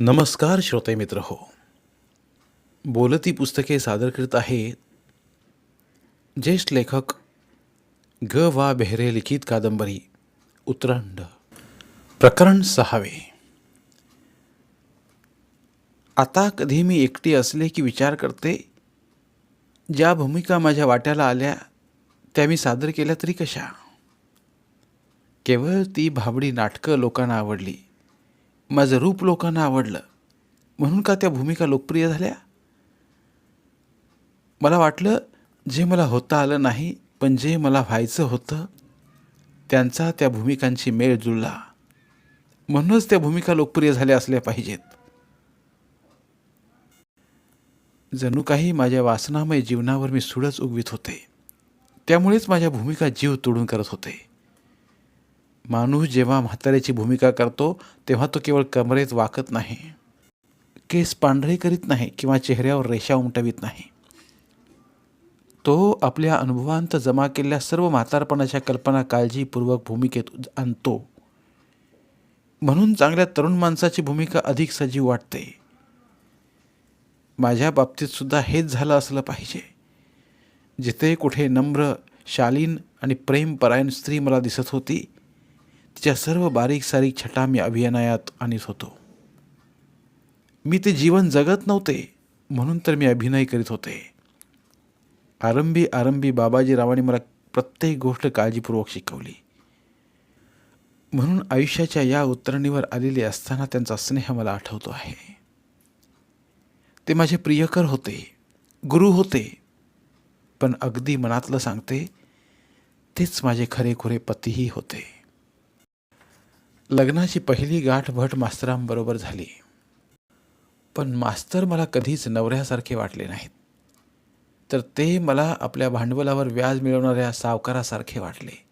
नमस्कार श्रोते मित्र हो. बोलती पुस्तके सादर करीत आहेत ज्येष्ठ लेखक ग. वा. बेहरे लिखित कादंबरी उत्तरांड प्रकरण सहावे. आता कधी मी एकटी असले की विचार करते ज्या भूमिका माझ्या वाट्याला आल्या त्या मी सादर केल्या तरी कशा? केवळ ती भाबडी नाटकं लोकांना आवडली. माझं रूप लोकांना आवडलं. म्हणून का त्या भूमिका लोकप्रिय झाल्या? मला वाटलं जे मला होता आलं नाही पण जे मला व्हायचं होतं त्यांचा त्या भूमिकांची मेळ जुळला. म्हणूनच त्या भूमिका लोकप्रिय झाल्या असल्या पाहिजेत. जणू काही माझ्या वासनामय जीवनावर मी सुडच उगवीत होते. त्यामुळेच माझ्या भूमिका जीव तोडून करत होते. माणूस जेव्हा म्हाताऱ्याची भूमिका करतो तेव्हा तो केवळ कमरेत वाकत नाही. केस पांढरे करीत नाही किंवा चेहऱ्यावर रेषा उमटवित नाही. तो आपल्या अनुभवांत जमा केलेल्या सर्व म्हातारपणाच्या कल्पना काळजीपूर्वक भूमिकेत आणतो. म्हणून चांगल्या तरुण माणसाची भूमिका अधिक सजीव वाटते. माझ्या बाबतीतसुद्धा हेच झालं असलं पाहिजे. जिथे कुठे नम्र शालीन आणि प्रेमपरायण स्त्री मला दिसत होती तिच्या सर्व बारीक सारीक छटा मी अभिनयात आणीत होतो. मी ते जीवन जगत नव्हते म्हणून तर मी अभिनय करीत होते. आरंभी आरंभी बाबाजीरावांनी मला प्रत्येक गोष्ट काळजीपूर्वक शिकवली. म्हणून आयुष्याच्या या उतरणीवर आलेले असताना त्यांचा स्नेह मला आठवतो आहे. ते माझे प्रियकर होते गुरु होते पण अगदी मनातलं सांगते तेच माझे खरेखुरे पतीही होते. लग्नाची पहिली गाठ भट मास्तरांबरोबर झाली. पण मास्तर मला कधीच नवऱ्यासारखे वाटले नाहीत. तर ते मला आपल्या भांडवलावर व्याज मिळवणाऱ्या सावकारासारखे वाटले.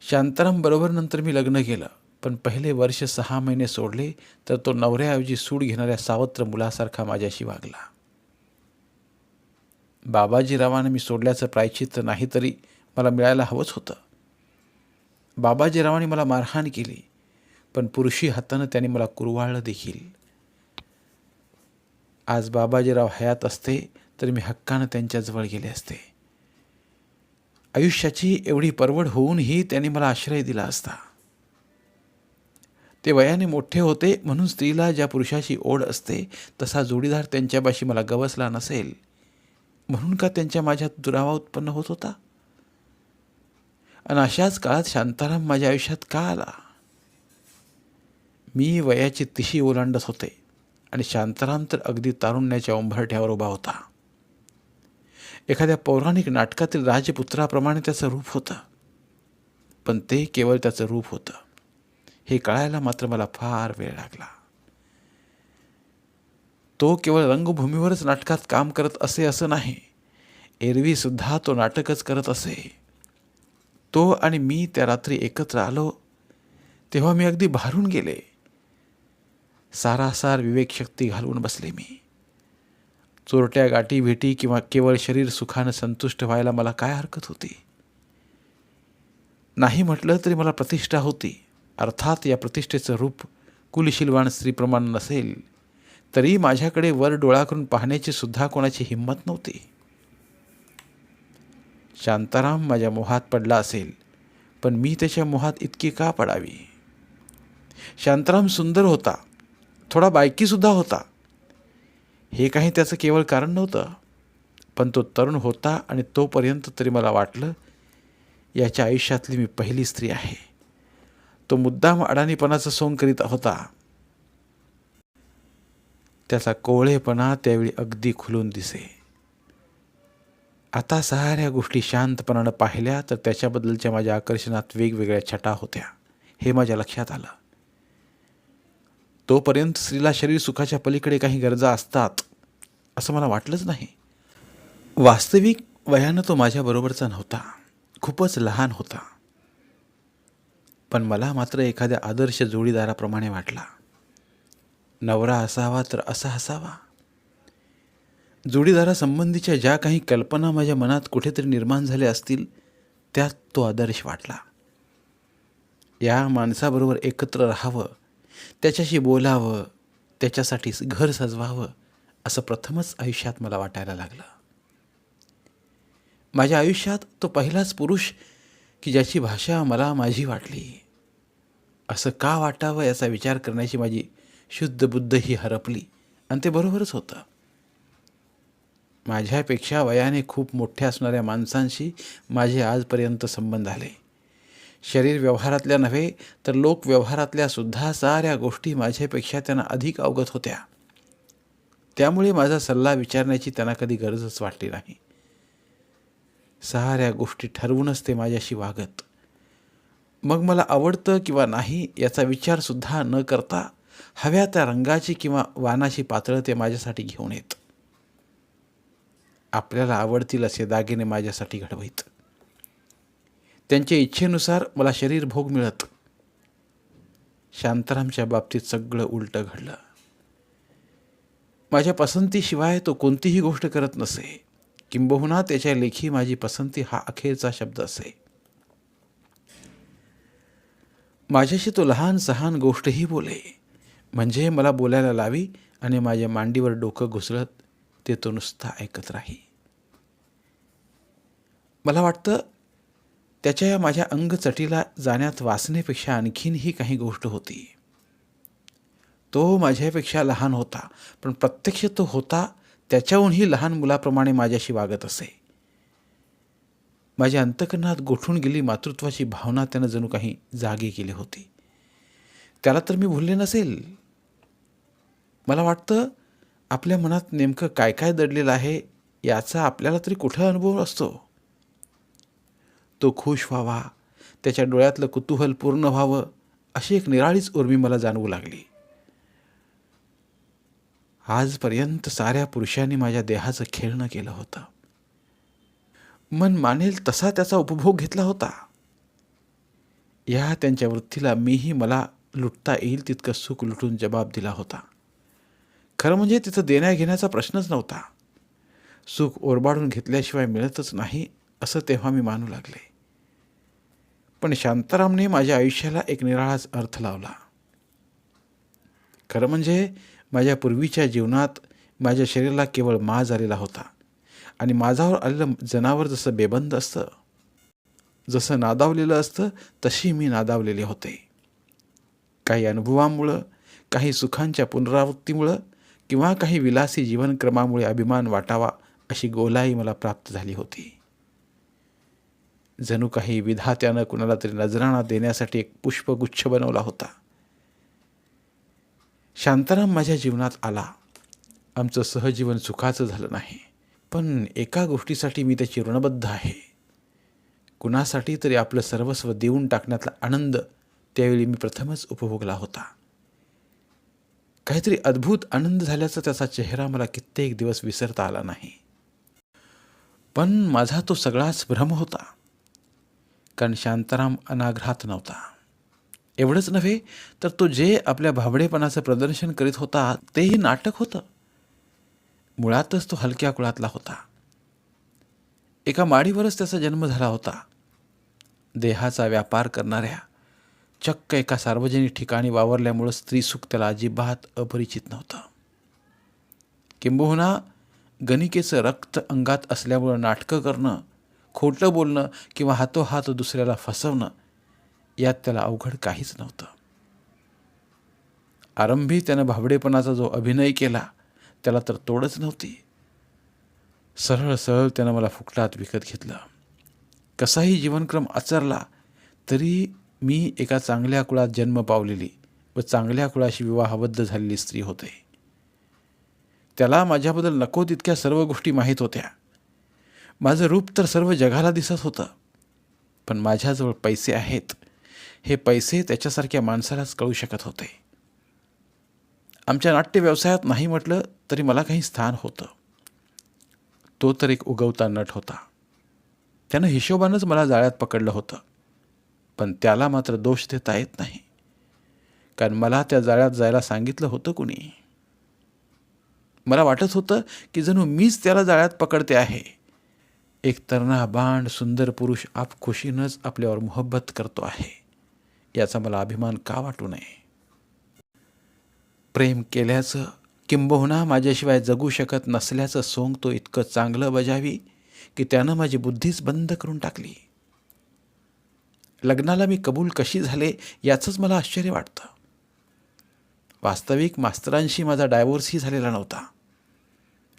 शांतारामबरोबर नंतर मी लग्न केलं पण पहिले वर्ष सहा महिने सोडले तर तो नवऱ्याऐवजी सूड घेणाऱ्या सावत्र मुलासारखा माझ्याशी वागला. बाबाजीरावानं मी सोडल्याचं प्रायचित्त नाही तरी मला मिळायला हवंच होतं. बाबाजीरावाने मला मारहाण केली पण पुरुषी हातानं त्याने मला कुरवाळलं देखील. आज बाबाजीराव हयात असते तर मी हक्कानं त्यांच्याजवळ गेले असते. आयुष्याची एवढी परवड होऊनही त्याने मला आश्रय दिला असता. ते वयाने मोठे होते म्हणून स्त्रीला ज्या पुरुषाची ओढ असते तसा जोडीदार त्यांच्यापाशी मला गवसला नसेल. म्हणून का त्यांच्या माझ्यात दुरावा उत्पन्न होत होता? आणि अशाच काळात शांताराम माझ्या आयुष्यात का आला? मी वयाची तिशी ओलांडत होते आणि शांताराम तर अगदी तारुण्याच्या उंभरठ्यावर उभा होता. एखाद्या पौराणिक नाटकातील राजपुत्राप्रमाणे त्याचं रूप होतं. पण ते केवळ त्याचं रूप होतं. हे कळायला मात्र मला फार वेळ लागला. तो केवळ रंगभूमीवरच नाटकात काम करत असे असं नाही. एरवीसुद्धा तो नाटकच करत असे. तो आणि मी त्या रात्री एकत्र आलो तेव्हा मी अगदी भारून गेले. सारासार विवेकशक्ती घालवून बसले मी. चोरट्या गाठी भेटी किंवा केवळ शरीर सुखानं संतुष्ट व्हायला मला काय हरकत होती? नाही म्हटलं तरी मला प्रतिष्ठा होती. अर्थात या प्रतिष्ठेचं रूप कुलशीलवान स्त्रीप्रमाण नसेल तरी माझ्याकडे वर डोळा करून पाहण्याची सुद्धा कोणाची हिंमत नव्हती. शांताराम माझ्या मोहात पडला असेल पण मी त्याच्या मोहात इतकी का पडावी? शांताराम सुंदर होता थोडा बायकीसुद्धा होता. हे काही त्याचं केवळ कारण नव्हतं पण तो तरुण होता आणि तोपर्यंत तरी मला वाटलं याच्या आयुष्यातली मी पहिली स्त्री आहे. तो मुद्दाम अडाणीपणाचं सोंग करीत होता. त्याचा कोवळेपणा त्यावेळी अगदी खुलून दिसे. आता साऱ्या गोष्टी शांतपणानं पाहिल्या तर त्याच्याबद्दलच्या माझ्या आकर्षणात वेगवेगळ्या छटा होत्या. हे माझ्या लक्षात आलं. तोपर्यंत स्त्रीला शरीर सुखाच्या पलीकडे काही गरजा असतात असं मला वाटलंच नाही. वास्तविक वयानं तो माझ्याबरोबरचा नव्हता. खूपच लहान होता. पण मला मात्र एखाद्या आदर्श जोडीदाराप्रमाणे वाटला. नवरा असावा तर असा असावा. जोडीदारासंबंधीच्या ज्या काही कल्पना माझ्या मनात कुठेतरी निर्माण झाल्या असतील त्यात तो आदर्श वाटला. या माणसाबरोबर एकत्र राहावं त्याच्याशी बोलावं त्याच्यासाठी घर सजवावं असं प्रथमच आयुष्यात मला वाटायला लागलं. माझ्या आयुष्यात तो पहिलाच पुरुष की ज्याची भाषा मला माझी वाटली. असं का वाटावं याचा विचार करण्याची माझी शुद्ध बुद्ध ही हरपली आणि ते बरोबरच होतं. माझ्यापेक्षा वयाने खूप मोठ्या असणाऱ्या माणसांशी माझे आजपर्यंत संबंध आले. शरीर व्यवहारातल्या नव्हे तर लोकव्यवहारातल्या सुद्धा साऱ्या गोष्टी माझ्यापेक्षा त्यांना अधिक अवगत होत्या. त्यामुळे माझा सल्ला विचारण्याची त्यांना कधी गरजच वाटली नाही. साऱ्या गोष्टी ठरवूनच ते माझ्याशी वागत. मग मला आवडतं किंवा नाही याचा विचारसुद्धा न करता हव्या त्या रंगाची किंवा वानाची पातळं ते माझ्यासाठी घेऊन येत. आपल्याला आवडतील असे दागिने माझ्यासाठी घडवीत. त्यांच्या इच्छेनुसार मला शरीर भोग मिळत. शांतारामच्या बाबतीत सगळं उलटं घडलं. माझ्या पसंतीशिवाय तो कोणतीही गोष्ट करत नसे. किंबहुना त्याच्या लेखी माझी पसंती हा अखेरचा शब्द असे. माझ्याशी तो लहान सहान गोष्टही बोले. म्हणजे मला बोलायला लावी आणि माझ्या मांडीवर डोकं घुसळत ते तो नुसता ऐकत राही. मला वाटतं त्याच्या या माझ्या अंगचटीला जाण्यात वासनेपेक्षा आणखीनही काही गोष्ट होती. तो माझ्यापेक्षा लहान होता पण प्रत्यक्ष तो होता त्याच्याहूनही लहान मुलाप्रमाणे माझ्याशी वागत असे. माझ्या अंतकरणात गोठून गेली मातृत्वाची भावना त्यानं जणू काही जागी केली होती. त्याला तर मी भुलले नसेल. मला वाटतं आपल्या मनात नेमकं काय काय दडलेलं आहे याचा आपल्याला तरी कुठं अनुभव असतो? तो खुश व्हावा. त्याच्या डोळ्यातलं कुतूहल पूर्ण व्हावं अशी एक निराळीच उर्मी मला जाणवू लागली. आजपर्यंत साऱ्या पुरुषांनी माझ्या देहाचं खेळणं केलं होतं. मन मानेल तसा त्याचा उपभोग घेतला होता. या त्यांच्या वृत्तीला मीही मला लुटता येईल तितकं सुख लुटून जबाब दिला होता. खरं म्हणजे तिथं देण्या घेण्याचा प्रश्नच नव्हता. सुख ओरबाडून घेतल्याशिवाय मिळतच नाही असं तेव्हा मी मानू लागले. पण शांतारामने माझ्या आयुष्याला एक निराळाच अर्थ लावला. खरं म्हणजे माझ्या पूर्वीच्या जीवनात माझ्या शरीराला केवळ माज आलेला होता आणि माझावर आलेलं जनावर जसं बेबंद असतं जसं नादावलेलं असतं तशी मी नादावलेले होते. काही अनुभवामुळं काही सुखांच्या पुनरावृत्तीमुळं किंवा काही विलासी जीवनक्रमामुळे अभिमान वाटावा अशी गोलाई मला प्राप्त झाली होती. जणू काही विधात्यानं कुणाला तरी नजराणा देण्यासाठी एक पुष्पगुच्छ बनवला होता. शांताराम माझ्या जीवनात आला. आमचं सहजीवन सुखाचं झालं नाही. पण एका गोष्टीसाठी मी त्याची ऋणबद्ध आहे. कुणासाठी तरी आपलं सर्वस्व देऊन टाकण्यातला आनंद त्यावेळी मी प्रथमच उपभोगला होता. काहीतरी अद्भुत आनंद झाल्याचा त्याचा चेहरा मला कित्येक दिवस विसरता आला नाही. पण माझा तो सगळाच भ्रम होता. कारण शांताराम अनाघ्रात नव्हता. एवढंच नव्हे तर तो जे आपल्या भाबडेपणाचं प्रदर्शन करीत होता तेही नाटक होतं. मुळातच तो हलक्या कुळातला होता. एका माडीवरच त्याचा जन्म झाला होता. देहाचा व्यापार करणाऱ्या चक्क एका सार्वजनिक ठिकाणी वावरल्यामुळं स्त्रीसुख त्याला अजिबात अपरिचित नव्हतं. किंबहुना गणिकेचं रक्त अंगात असल्यामुळं नाटकं करणं खोटं बोलणं किंवा हातोहात दुसऱ्याला फसवणं यात त्याला अवघड काहीच नव्हतं. आरंभी त्यानं भाबडेपणाचा जो अभिनय केला त्याला तर तोडच नव्हती. सरळ सरळ त्यानं मला फुकटात विकत घेतलं. कसाही जीवनक्रम आचरला तरी मी एका चांगल्या कुळात जन्म पावलेली व चांगल्या कुळाशी विवाहबद्ध झालेली स्त्री होते. त्याला माझ्याबद्दल नको तितक्या सर्व गोष्टी माहीत होत्या. माझं रूप तर सर्व जगाला दिसत होतं पण माझ्याजवळ पैसे आहेत. हे पैसे त्याच्यासारख्या माणसालाच कळू शकत होते. आमच्या नाट्य व्यवसायात नाही म्हटलं तरी मला काही स्थान होतं. तो तर एक उगवता नट होता. त्यानं हिशोबानंच मला जाळ्यात पकडलं होतं पण त्याला मात्र दोष देता येत नाही. कारण मला त्या जाळ्यात जायला सांगितलं होतं कुणी. मला वाटत होतं की जणू मीच त्याला जाळ्यात पकडते आहे एक तरणा बांड सुंदर पुरुष आप खुशीनंच आपल्यावर मोहब्बत करतो आहे. याचा मला अभिमान का वाटू नये? प्रेम केल्याचं किंबहुना माझ्याशिवाय जगू शकत नसल्याचं सोंग तो इतकं चांगलं बजावी की त्यानं माझी बुद्धीच बंद करून टाकली. लग्नाला मी कबूल कशी झाले याचंच मला आश्चर्य वाटतं. वास्तविक मास्तरांशी माझा डायव्होर्सही झालेला नव्हता.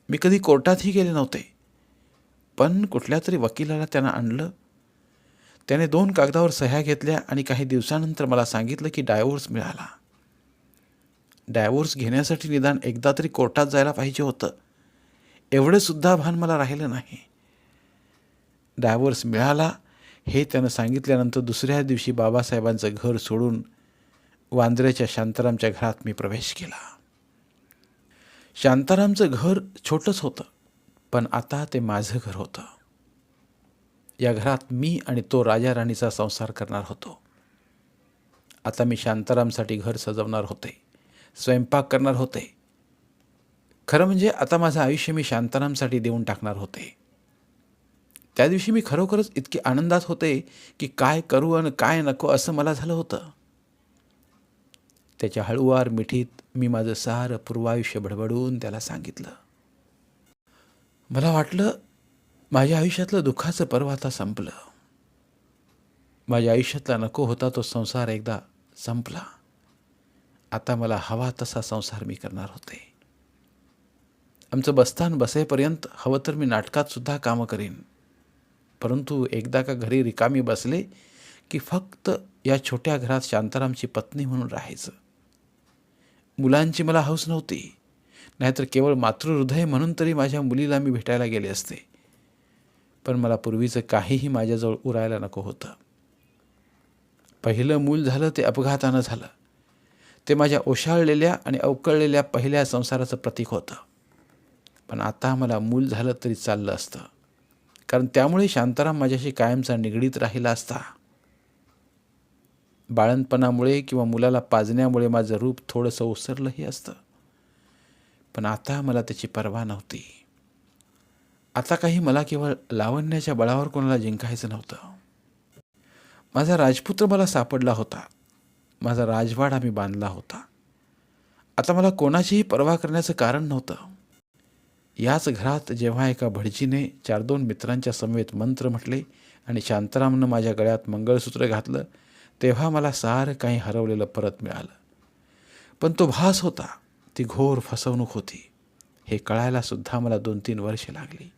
मी कधी कोर्टातही गेले नव्हते. पण कुठल्या तरी वकिलाला त्यानं आणलं. त्याने दोन कागदावर सह्या घेतल्या आणि काही दिवसानंतर मला सांगितलं की डायव्होर्स मिळाला. डायव्होर्स घेण्यासाठी निदान एकदा तरी कोर्टात जायला पाहिजे होतं. एवढंसुद्धा भान मला राहिलं नाही. डायव्होर्स मिळाला हे त्यानं सांगितल्यानंतर दुसऱ्या दिवशी बाबासाहेबांचं घर सोडून वांद्र्याच्या शांतारामच्या घरात मी प्रवेश केला. शांतारामचं घर छोटंच होतं. पण आता ते माझं घर होतं. या घरात मी आणि तो राजा राणीचा संसार करणार होतो. आता मी शांतारामसाठी घर सजवणार होते. स्वयंपाक करणार होते. खरं म्हणजे आता माझं आयुष्य मी शांतारामसाठी देऊन टाकणार होते. त्या दिवशी मी खरोखरच इतके आनंदात होते की काय करू आणि काय नको असं मला झालं होतं. त्याच्या हळूवार मिठीत मी माझं सारं पूर्वायुष्य बडबडून त्याला सांगितलं. मला वाटलं माझ्या आयुष्यातलं दुःखाचं पर्व आता संपलं. माझ्या आयुष्यातला नको होता तो संसार एकदा संपला. आता मला हवा तसा संसार मी करणार होते. आमचं बस्तान बसेपर्यंत हवं तर मी नाटकात सुद्धा कामं करीन. परंतु एकदा का घरी रिकामी बसले की फक्त या छोट्या घरात शांतारामची पत्नी म्हणून राहायचं. मुलांची मला हौस नव्हती. नाहीतर केवळ मातृहृदय म्हणून तरी माझ्या मुलीला मी भेटायला गेले असते. पण मला पूर्वीचं काहीही माझ्याजवळ उरायला नको होतं. पहिलं मूल झालं ते अपघातानं झालं. ते माझ्या ओशाळलेल्या आणि अवकळलेल्या पहिल्या संसाराचं प्रतीक होतं. पण आता मला मूल झालं तरी चाललं असतं. कारण त्यामुळे शांताराम माझ्याशी कायमचा निगडीत राहिला असता. बाळणपणामुळे किंवा मुलाला पाजण्यामुळे माझं रूप थोडंसं ओसरलंही असतं. पण आता मला त्याची पर्वा नव्हती. आता काही मला केवळ लावण्याच्या बळावर कोणाला जिंकायचं नव्हतं. माझा राजपुत्र मला सापडला होता. माझा राजवाडा मी बांधला होता. आता मला कोणाचीही पर्वा करण्याचं कारण नव्हतं. याच घरात जेव्हा एका भटजीने चार दोन मित्रांच्या समवेत मंत्र म्हटले आणि शांतारामनं माझ्या गळ्यात मंगळसूत्र घातलं तेव्हा मला सारं काही हरवलेलं परत मिळालं. पण तो भास होता. ती घोर फसवणूक होती. हे कळायला सुद्धा मला दोन तीन वर्षे लागली.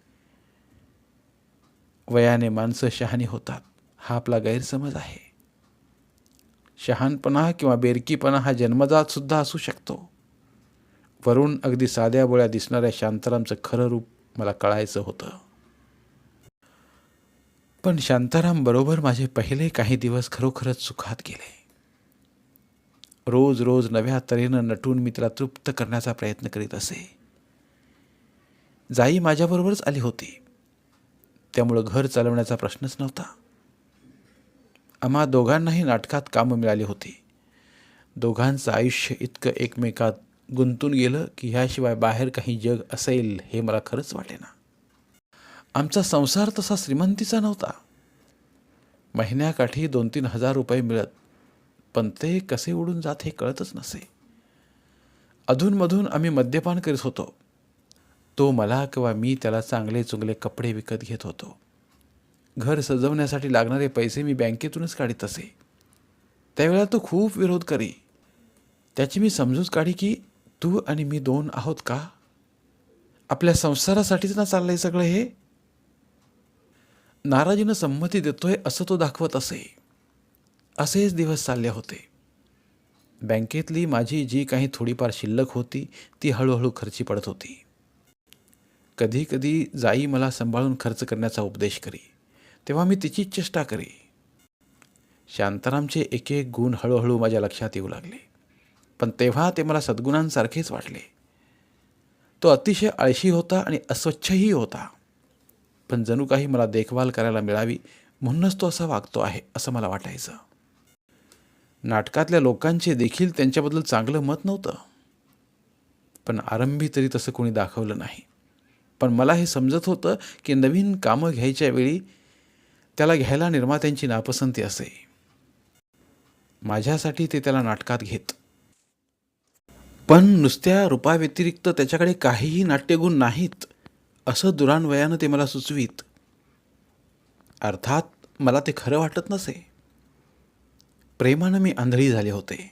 वयाने माणसं शहाणी होतात हा आपला गैरसमज आहे. शहाणपणा किंवा बेरकीपणा हा जन्मजात सुद्धा असू शकतो. वरून अगदी साध्या बोळ्या दिसणाऱ्या शांतारामचं खरं रूप मला कळायचं होतं. पण शांताराम बरोबर माझे पहिले काही दिवस खरोखरच सुखात गेले. रोज रोज नव्या तऱ्हेनं नटून मी त्याला तृप्त करण्याचा प्रयत्न करीत असे. जाई माझ्याबरोबरच आली होती. त्यामुळं घर चालवण्याचा प्रश्नच नव्हता. आम्हा दोघांनाही नाटकात कामं मिळाली होती. दोघांचं आयुष्य इतकं एकमेकात गुंतून गेलं की ह्याशिवाय बाहेर काही जग असेल हे मला खरंच वाटेना. आमचा संसार तसा श्रीमंतीचा नव्हता. महिन्याकाठी दोन तीन हजार रुपये मिळत पण ते कसे उडून जात हे कळतच नसे. अधूनमधून आम्ही मद्यपान करीत होतो. तो मला किंवा मी त्याला चांगले चुंगले कपडे विकत घेत होतो. घर सजवण्यासाठी लागणारे पैसे मी बँकेतूनच काढीत असे. त्यावेळेला तो खूप विरोध करी. त्याची मी समजूत काढी की तू आणि मी दोन आहोत का? आपल्या संसारासाठीच ना चाललंय सगळं हे? नाराजीनं संमती देतोय असं तो दाखवत असे. असेच दिवस चालले होते. बँकेतली माझी जी काही थोडीफार शिल्लक होती ती हळूहळू खर्ची पडत होती. कधी कधी जाई मला सांभाळून खर्च करण्याचा उपदेश करी तेव्हा मी तिचीच चेष्टा करी. शांतारामचे एक एक गुण हळूहळू माझ्या लक्षात येऊ लागले पण तेव्हा ते मला सद्गुणांसारखेच वाटले. तो अतिशय आळशी होता आणि अस्वच्छही होता. पण जणू काही मला देखभाल करायला मिळावी म्हणूनच तो असा वागतो आहे असं मला वाटायचं. नाटकातल्या लोकांचे देखील त्यांच्याबद्दल चांगलं मत नव्हतं. पण आरंभी तरी तसं कोणी दाखवलं नाही. पण मला हे समजत होतं की नवीन कामं घ्यायच्या वेळी त्याला घ्यायला निर्मात्यांची नापसंती असे. माझ्यासाठी ते त्याला नाटकात घेत. पण नुसत्या रूपाव्यतिरिक्त त्याच्याकडे काहीही नाट्यगुण नाहीत असं दुरान्वयानं ते मला सुचवीत. अर्थात मला ते खरं वाटत नसे. प्रेमानं मी आंधळी झाले होते.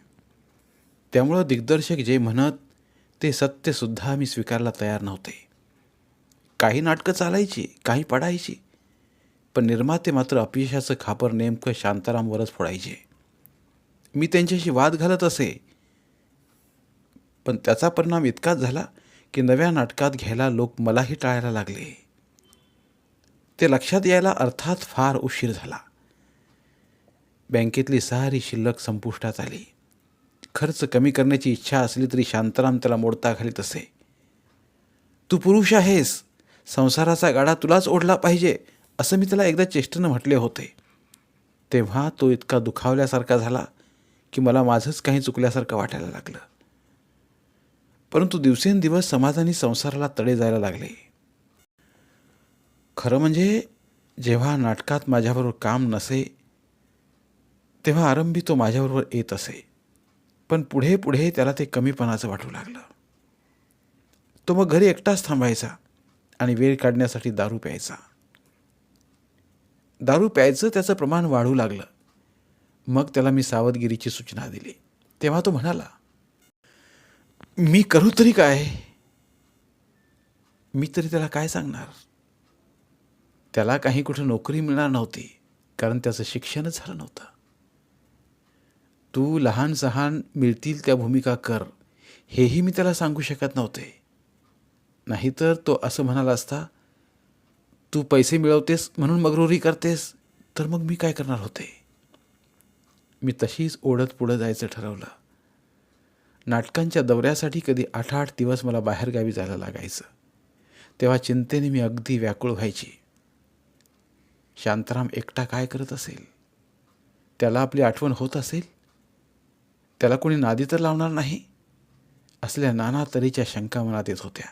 त्यामुळं दिग्दर्शक जे म्हणत ते सत्यसुद्धा मी स्वीकारला तयार नव्हते. काही नाटकं चालायची काही पडायची पण निर्माते मात्र अपयशाचं खापर नेमकं शांतारामवरच फोडायचे. मी त्यांच्याशी वाद घालत असे पण त्याचा परिणाम इतकाच झाला की नव्या नाटकात घ्यायला लोक मलाही टाळायला लागले. ते लक्षात यायला अर्थात फार उशीर झाला. बँकेतली सारी शिल्लक संपुष्टात आली. खर्च कमी करण्याची इच्छा असली तरी शांताराम त्याला मोडता घालीत असे. तू पुरुष आहेस. संसाराचा गाडा तुलाच ओढला पाहिजे असं मी त्याला एकदा चेष्टेनं म्हटले होते. तेव्हा तो इतका दुखावल्यासारखा झाला की मला माझंच काही चुकल्यासारखं वाटायला लागलं. परंतु दिवसेंदिवस समाजाने संसाराला तडे जायला लागले. खरं म्हणजे जेव्हा नाटकात माझ्याबरोबर काम नसे तेव्हा आरंभी तो माझ्याबरोबर येत असे. पण पुढे पुढे त्याला ते कमीपणाचं वाटू लागलं. तो मग घरी एकटाच थांबायचा आणि वेळ काढण्यासाठी दारू प्यायचा. दारू प्यायचं त्याचं प्रमाण वाढू लागलं. मग त्याला मी सावधगिरीची सूचना दिली. तेव्हा तो म्हणाला मी करू तरी काय? मी तरी त्याला काय सांगणार? त्याला काही कुठं नोकरी मिळणार नव्हती कारण त्याचं शिक्षणच झालं नव्हतं. तू लहान सहान मिळतील त्या भूमिका कर. हेही मी त्याला सांगू शकत नव्हते. नाहीतर तो असं म्हणाला असता तू पैसे मिळवतेस म्हणून मगरुरी करतेस तर मग मी काय करणार होते? मी तशीच ओढत पुढं जायचं ठरवलं. नाटकांच्या दौऱ्यासाठी कधी आठ आठ दिवस मला बाहेरगावी जायला लागायचं. तेव्हा चिंतेने मी अगदी व्याकुळ व्हायची. शांताराम एकटा काय करत असेल? त्याला आपली आठवण होत असेल? त्याला कोणी नादी तर लावणार नाही? असल्या नाना तऱ्हेच्या शंका मनात येत होत्या.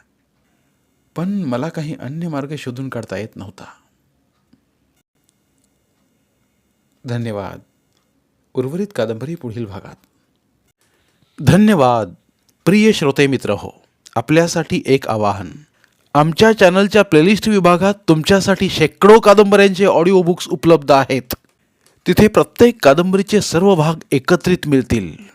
पण मला काही अन्य मार्ग शोधून काढता येत नव्हता. धन्यवाद. उर्वरित कादंबरी पुढील भागात. धन्यवाद. प्रिय श्रोते मित्र हो आपल्यासाठी एक आवाहन. आमच्या चॅनलच्या प्लेलिस्ट विभागात तुमच्यासाठी शेकडो कादंबऱ्यांचे ऑडिओ बुक्स उपलब्ध आहेत. तिथे प्रत्येक कादंबरीचे सर्व भाग एकत्रित मिळतील.